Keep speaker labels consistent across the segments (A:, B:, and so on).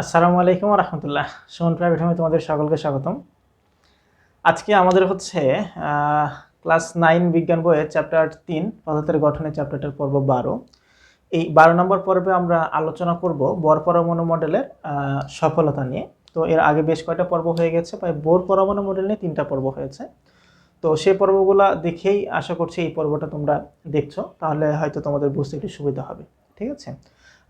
A: আসসালামু আলাইকুম রহমতুল্লাহ। সুমন প্রাইভেট হোমে তোমাদের সকলকে স্বাগতম। আজকে আমাদের হচ্ছে ক্লাস নাইন বিজ্ঞান বইয়ের চ্যাপ্টার তিন, পদার্থের গঠনের চ্যাপ্টারটার পর্ব বারো। এই বারো নম্বর পর্বে আমরা আলোচনা করব বর পরমাণু মডেলের সফলতা নিয়ে। তো এর আগে বেশ কয়টা পর্ব হয়ে গেছে, প্রায় বোর পরমাণু মডেল নিয়ে তিনটা পর্ব হয়েছে। তো সেই পর্বগুলো দেখেই আশা করছি এই পর্বটা তোমরা দেখছ, তাহলে হয়তো তোমাদের বুঝতে একটু সুবিধা হবে, ঠিক আছে?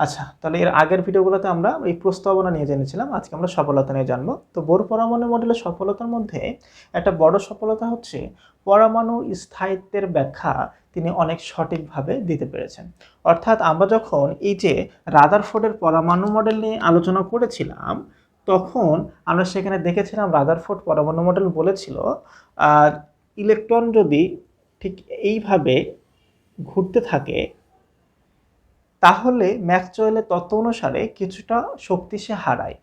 A: আচ্ছা তাহলে এর আগের ভিডিওগুলোতে আমরা এই প্রস্তাবনা নিয়ে জেনেছিলাম, আজকে আমরা সফলতা নিয়ে জানব। তো বোর পরমাণু মডেলের সফলতার মধ্যে একটা বড় সফলতা হচ্ছে পরমাণু স্থায়িত্বের ব্যাখ্যা তিনি অনেক সঠিকভাবে দিতে পেরেছেন। অর্থাৎ আমরা যখন এই যে রাদারফোর্ডের পরমাণু মডেল নিয়ে আলোচনা করেছিলাম, তখন আমরা সেখানে দেখেছিলাম রাদারফোর্ড পরমাণু মডেল বলেছিল ইলেকট্রন যদি ঠিক এইভাবে ঘুরতে থাকে তাহলে ম্যাক্সওয়েলের তত্ত্ব অনুসারে কিছুটা শক্তি সে হারায়।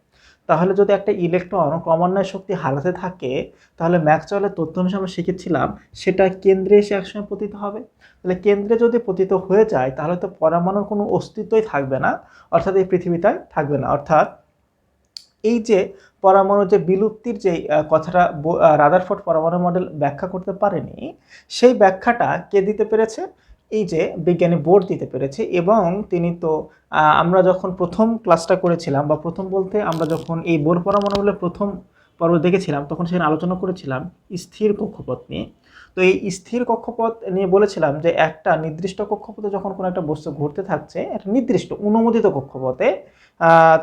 A: তাহলে যদি একটা ইলেকট্রন ক্রমান্বয়ে শক্তি হারাতে থাকে, তাহলে ম্যাক্সওয়েলের তথ্য অনুসারে আমরা শিখেছিলাম সেটা কেন্দ্রে এসে একসময় পতিত হবে। তাহলে কেন্দ্রে যদি পতিত হয়ে যায়, তাহলে তো পরমাণুর কোনো অস্তিত্বই থাকবে না, অর্থাৎ এই পৃথিবীটাই থাকবে না। অর্থাৎ এই যে পরমাণু যে বিলুপ্তির যে কথাটা রাদারফোর্ড পরমাণু মডেল ব্যাখ্যা করতে পারেনি, সেই ব্যাখ্যাটা কে দিতে পেরেছে? এই যে বিজ্ঞানী বোর্ড দিতে পেরেছে এবং তিনি তো আমরা যখন প্রথম ক্লাসটা করেছিলাম বা প্রথম বলতে আমরা যখন এই বোর পরমাণু প্রথম পর্ব দেখেছিলাম, তখন সেখানে আলোচনা করেছিলাম স্থির কক্ষপথ নিয়ে। তো এই স্থির কক্ষপথ নিয়ে বলেছিলাম যে একটা নির্দিষ্ট কক্ষপথে যখন কোনো একটা বস্তু ঘুরতে থাকছে, একটা নির্দিষ্ট অনুমোদিত কক্ষপথে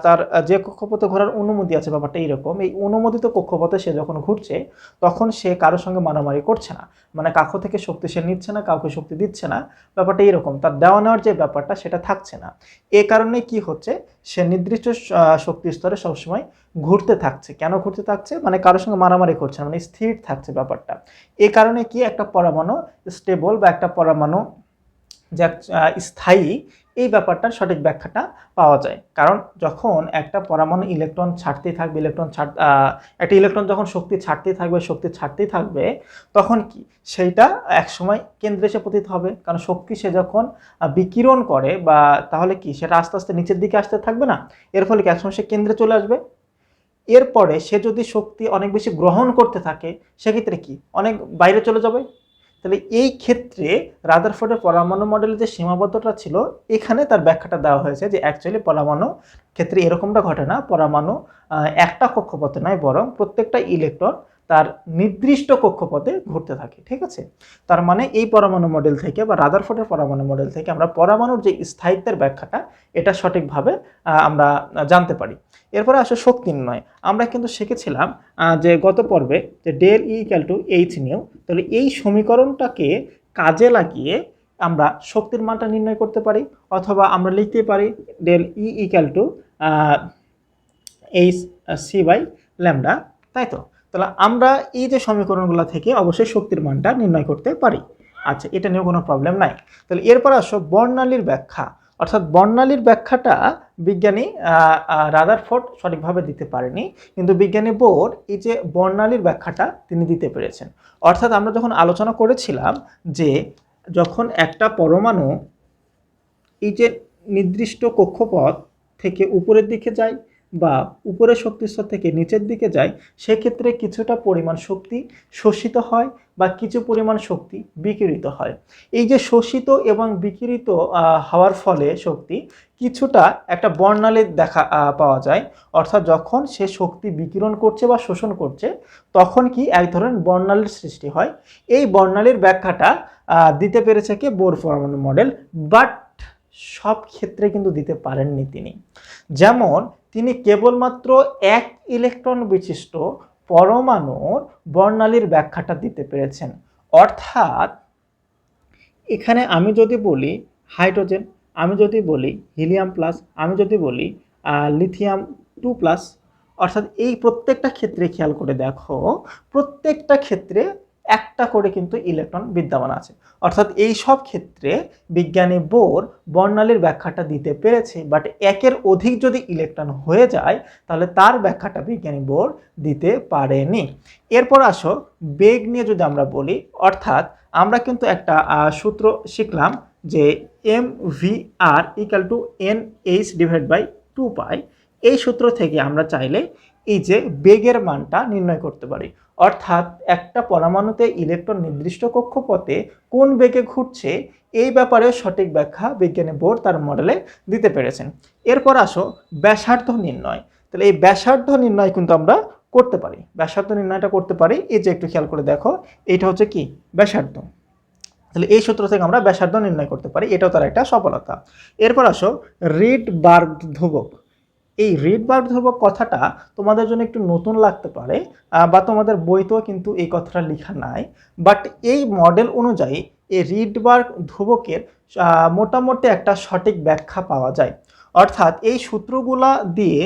A: তার যে কক্ষপথে ঘোরার অনুমতি আছে ব্যাপারটা এইরকম, এই অনুমোদিত কক্ষপথে সে যখন ঘুরছে, তখন সে কারোর সঙ্গে মারামারি করছে না। মানে কাকু থেকে শক্তি সে নিচ্ছে না, কাউকে শক্তি দিচ্ছে না, ব্যাপারটা এরকম তার দেওয়া নেওয়ার যে ব্যাপারটা সেটা থাকছে না। এ কারণে কি হচ্ছে, সে নির্দিষ্ট শক্তি স্তরে সবসময় ঘুরতে থাকছে। কেন ঘুরতে থাকছে? মানে কারোর সঙ্গে মারামারি করছে না মানে স্থির থাকছে ব্যাপারটা। এ কারণে কি একটা পরমাণু স্টেবল বা একটা পরমাণু যে স্থায়ী, এই ব্যাপারটার সঠিক ব্যাখ্যাটা পাওয়া যায়। কারণ যখন একটা পরমাণু ইলেকট্রন ছাড়তেই থাকবে ইলেকট্রন ছাড় একটা ইলেকট্রন যখন শক্তি ছাড়তেই থাকবে, শক্তি ছাড়তেই থাকবে, তখন কি? সেইটা একসময় কেন্দ্রে এসে পতিত হবে। কারণ শক্তি সে যখন বিকিরণ করে বা তাহলে কি? সেটা আস্তে আস্তে নিচের দিকে আসতে থাকবে না? এর ফলে কি একসময় সে কেন্দ্রে চলে আসবে? এরপরে সে যদি শক্তি অনেক বেশি গ্রহণ করতে থাকে, সেক্ষেত্রে কি? অনেক বাইরে চলে যাবে? তাহলে এই ক্ষেত্রে রাদারফোর্ডের পরমাণু মডেলের যে সীমাবদ্ধতা ছিল, এখানে তার ব্যাখ্যাটা দেওয়া হয়েছে যে অ্যাকচুয়ালি পরমাণু ক্ষেত্রে এরকমটা ঘটে না। পরমাণু একটা কক্ষপথে নয়, বরং প্রত্যেকটা ইলেকট্রন তার নির্দিষ্ট কক্ষপথে ঘুরতে থাকে, ঠিক আছে? তার মানে এই পরমাণু মডেল থেকে বা রাদারফোর্ডের পরমাণু মডেল থেকে আমরা পরমাণুর যে স্থায়িত্বের ব্যাখ্যাটা, এটা সঠিকভাবে আমরা জানতে পারি। এরপরে আসে শক্তি নির্ণয়। আমরা কিন্তু শিখেছিলাম যে গত পর্বে যে ডেল ই টু এইচ নিয়েও তাহলে এই সমীকরণটাকে কাজে লাগিয়ে আমরা শক্তির মানটা নির্ণয় করতে পারি, অথবা আমরা লিখতে পারি del E equal to H C by lambda তাই তো? তাহলে আমরা এই যে সমীকরণগুলো থেকে অবশ্যই শক্তির মানটা নির্ণয় করতে পারি। আচ্ছা এটা নিয়েও কোনো প্রবলেম নাই। তাহলে এরপর আসো বর্ণালীর ব্যাখ্যা। অর্থাৎ বর্ণালীর ব্যাখ্যাটা বিজ্ঞানী রাদারফোর্ড সঠিকভাবে দিতে পারেনি। কিন্তু বিজ্ঞানী বোর্ড এই যে বর্ণালীর ব্যাখ্যাটা তিনি দিতে পেরেছেন। অর্থাৎ আমরা যখন আলোচনা করেছিলাম যে যখন একটা পরমাণু এই যে নির্দিষ্ট কক্ষপথ থেকে উপরের দিকে যায় বা উপরের শক্তিস্তর থেকে নিচের দিকে যায়, সেক্ষেত্রে কিছুটা পরিমাণ শক্তি শোষিত হয় বা কিছু পরিমাণ শক্তি বিকিরিত হয়। এই যে শোষিত এবং বিকিরিত হওয়ার ফলে শক্তি কিছুটা একটা বর্ণালী দেখা পাওয়া যায়। অর্থাৎ যখন সে শক্তি বিকিরণ করছে বা শোষণ করছে, তখন কি এক ধরনের বর্ণালীর সৃষ্টি হয়। এই বর্ণালীর ব্যাখ্যাটা দিতে পেরেছে কি? বোর পরমাণু মডেল, বাট সব ক্ষেত্রে কিন্তু দিতে পারেননি তিনি। যেমন তিনি কেবলমাত্র এক ইলেকট্রন বিশিষ্ট পরমাণুর বর্ণালীর ব্যাখ্যাটা দিতে পেরেছেন। অর্থাৎ এখানে আমি যদি বলি হাইড্রোজেন, আমি যদি বলি হিলিয়াম প্লাস, আমি যদি বলি লিথিয়াম টু প্লাস, অর্থাৎ এই প্রত্যেকটা ক্ষেত্রে খেয়াল করে দেখো, প্রত্যেকটা ক্ষেত্রে একটা করে কিন্তু ইলেকট্রন বিদ্যমান আছে। অর্থাৎ এই সব ক্ষেত্রে বিজ্ঞানী বোর বর্ণালীর ব্যাখ্যাটা দিতে পেরেছে বাট একের অধিক যদি ইলেকট্রন হয়ে যায়, তাহলে তার ব্যাখ্যাটা বিজ্ঞানী বোর দিতে পারেনি। এরপর আসো, বেগ নিয়ে যদি আমরা বলি, অর্থাৎ আমরা কিন্তু একটা সূত্র শিখলাম যে M V R equal to N H divide by two pi এই সূত্র থেকে আমরা চাইলে এই যে বেগের মানটা নির্ণয় করতে পারি। অর্থাৎ একটা পরমাণুতে ইলেকট্রন নির্দিষ্ট কক্ষপথে কোন বেগে ঘুরছে, এই ব্যাপারে সঠিক ব্যাখ্যা বিজ্ঞানী বোর্ড তার মডেলে দিতে পেরেছেন। এরপর আসো ব্যাসার্ধ নির্ণয়। তাহলে এই ব্যাসার্ধ নির্ণয় কিন্তু আমরা করতে পারি। ব্যাসার্ধ নির্ণয়টা করতে পারি। এই যে একটু খেয়াল করে দেখো এটা হচ্ছে কি? ব্যাসার্ধ। তাহলে এই সূত্র থেকে আমরা ব্যাসার্ধ নির্ণয় করতে পারি। এটাও তার একটা সফলতা। এরপর আসো রিড বার্গ ধ্রুবক। এই রিড বার্গ ধ্রুবক কথাটা তোমাদের জন্য একটু নতুন লাগতে পারে বা তোমাদের বইতেও কিন্তু এই কথাটা লেখা নাই। বাট এই মডেল অনুযায়ী এই রিড রিডবার্গ ধ্রুবকের মোটামুটি একটা সঠিক ব্যাখ্যা পাওয়া যায়। অর্থাৎ এই সূত্রগুলা দিয়ে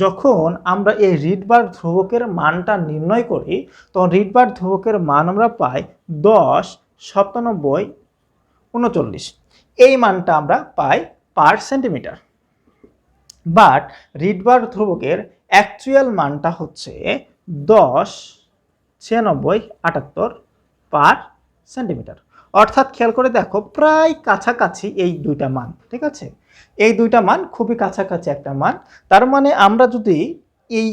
A: যখন আমরা এই রিডবার্গ ধ্রুবকের মানটা নির্ণয় করি, তখন রিডবার্গ ধ্রুবকের মান আমরা পাই দশ সাতানব্বই উনচল্লিশ। এই মানটা আমরা পাই পার সেন্টিমিটার। বাট রিডবার্গ ধ্রুবকের অ্যাকচুয়াল মানটা হচ্ছে দশ ছিয়ানব্বই আটাত্তর পার সেন্টিমিটার অর্থাৎ খেয়াল করে দেখো, প্রায় কাছাকাছি এই দুইটা মান, ঠিক আছে? এই দুইটা মান খুবই কাছাকাছি একটা মান। তার মানে আমরা যদি এই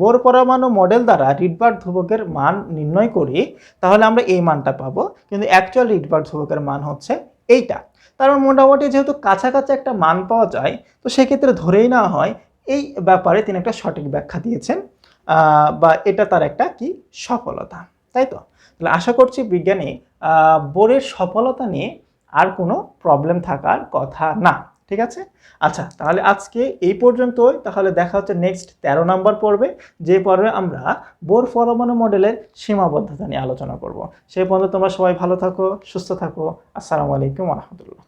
A: বোর পরমাণু মডেল দ্বারা রিডবার্গ ধ্রুবকের মান নির্ণয় করি, তাহলে আমরা এই মানটা পাবো। কিন্তু অ্যাকচুয়াল রিডবার্গ ধ্রুবকের মান হচ্ছে এইটা। মানে মোটামুটি যেহেতু কাছাকাছি একটা মান পাওয়া যায়, তো সেক্ষেত্রে ধরেই না হয় এই ব্যাপারে তিনি একটা সঠিক ব্যাখ্যা দিয়েছেন বা এটা তার একটা কি সফলতা। তাই তো? তাহলে আশা করছি বিজ্ঞানী বোরের সফলতা নিয়ে আর কোনো প্রবলেম থাকার কথা না। ঠিক আছে? আচ্ছা তাহলে আজকে এই পর্যন্তই। তাহলে দেখা হচ্ছে নেক্সট তেরো নম্বর পর্বে, যে পর্বে আমরা বোর পরমাণু মডেলের সীমাবদ্ধতা নিয়ে আলোচনা করব। সেই পর্যন্ত তোমরা সবাই ভালো থাকো, সুস্থ থাকো। আসসালামু আলাইকুম রহমতুল্লাহ।